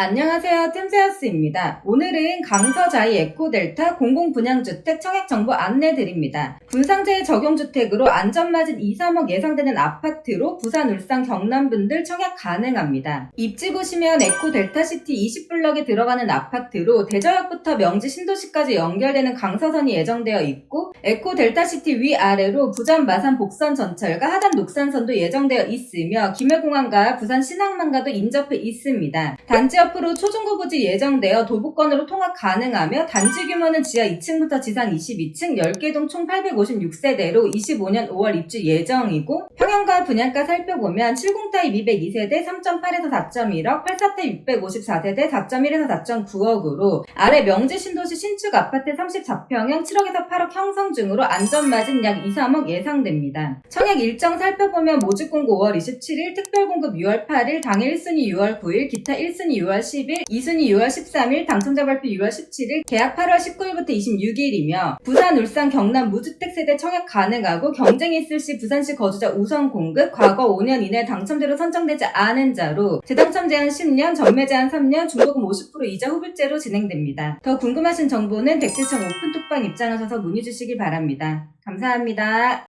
안녕하세요. 템세하스입니다. 오늘은 강서자이 에코델타 공공분양주택 청약정보 안내드립니다. 분상제의 적용주택으로 안전마진 2, 3억 예상되는 아파트로 부산, 울산, 경남분들 청약 가능합니다. 입지 보시면 에코델타시티 20블럭에 들어가는 아파트로 대저역부터 명지 신도시까지 연결되는 강서선이 예정되어 있고 에코델타시티 위아래로 부산, 마산, 복선 전철과 하단 녹산선도 예정되어 있으며 김해공항과 부산 신항만과도 인접해 있습니다. 단지 옆으로 초중고 부지 예정되어 도보권으로 통학 가능하며 단지 규모는 지하 2층부터 지상 22층 10개 동 총 856세대로 25년 5월 입주 예정이고 평형과 분양가 살펴보면 70 타입 202세대 3.8에서 4.1억, 84대 654세대 4.1에서 4.9억으로 아래 명지 신도시 신축 아파트 34평형 7억에서 8억 형성 중으로 안전마진 약 2, 3억 예상됩니다. 청약 일정 살펴보면 모집 공고 5월 27일, 특별 공급 6월 8일, 당일 1순위 6월 9일, 기타 1순위 6월 10일, 2순위 6월 13일, 당첨자 발표 6월 17일, 계약 8월 19일부터 26일이며 부산, 울산, 경남 무주택 세대 청약 가능하고 경쟁이 있을 시 부산시 거주자 우선 공급, 과거 5년 이내 당첨자로 선정되지 않은 자로 재당첨 제한 10년, 전매 제한 3년, 중도금 50% 이자 후불제로 진행됩니다. 더 궁금하신 정보는 댓글창 오픈톡방 입장하셔서 문의 주시기 바랍니다. 감사합니다.